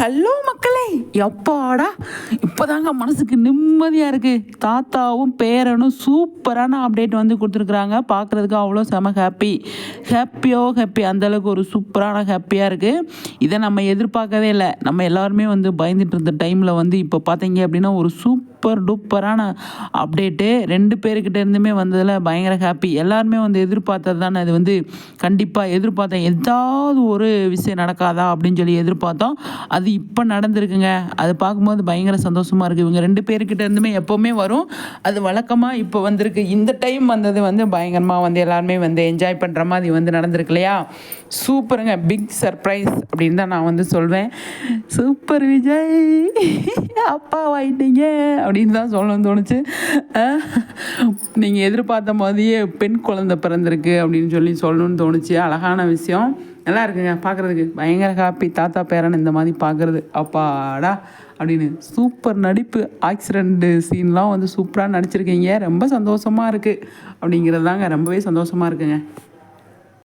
Hello மக்களே. எப்பாடா? இப்போதாங்க மனசுக்கு நிம்மதியாக இருக்குது தாத்தாவும் பேரனும் சூப்பரான அப்டேட் வந்து கொடுத்துருக்குறாங்க. பார்க்குறதுக்கு அவ்வளோ செம ஹாப்பி ஹாப்பியோ ஹாப்பி அந்தளவுக்கு ஒரு சூப்பரான ஹாப்பியாக இருக்குது இதை நம்ம எதிர்பார்க்கவே இல்லை. நம்ம எல்லாருமே வந்து பயந்துட்டு இருந்த டைமில் வந்து இப்போ பார்த்தீங்க அப்படின்னா ஒரு சூப் சூப்பர் டூப்பரான அப்டேட்டு. ரெண்டு பேருக்கிட்ட இருந்துமே வந்ததில் பயங்கர ஹாப்பி. எல்லாருமே வந்து எதிர்பார்த்தது தானே அது வந்து கண்டிப்பாக எதிர்பார்த்தேன் ஏதாவது ஒரு விஷயம் நடக்காதா அப்படின்னு சொல்லி எதிர்பார்த்தோம் அது இப்போ நடந்திருக்குங்க. அது பார்க்கும்போது பயங்கர சந்தோஷமாக இருக்குது இவங்க ரெண்டு பேர்கிட்ட இருந்துமே எப்போவுமே வரும். அது வழக்கமாக இப்போ வந்திருக்கு. இந்த டைம் வந்தது வந்து பயங்கரமாக வந்து எல்லாருமே வந்து என்ஜாய் பண்ணுற மாதிரி வந்து நடந்திருக்கு இல்லையா? சூப்பருங்க. பிக் சர்ப்ரைஸ் அப்படின்னு தான் நான் வந்து சொல்வேன். சூப்பர் விஜய். அப்பா வாங்கிட்டீங்க. அப்படின்னு தான் சொல்லணும்னு தோணுச்சு. நீங்கள் எதிர்பார்த்த மாதிரியே பெண் குழந்தை பிறந்திருக்கு அப்படின்னு சொல்லி சொல்லணும்னு தோணுச்சு. அழகான விஷயம். நல்லா இருக்குங்க பார்க்குறதுக்கு. பயங்கர ஹாப்பி தாத்தா பேரன் இந்த மாதிரி பார்க்குறது. அப்பாடா அப்படின்னு சூப்பர் நடிப்பு ஆக்சிடெண்ட்டு சீன்லாம் வந்து சூப்பராக நடிச்சிருக்கீங்க. ரொம்ப சந்தோஷமாக இருக்குது அப்படிங்கிறது தாங்க ரொம்பவே சந்தோஷமாக இருக்குங்க.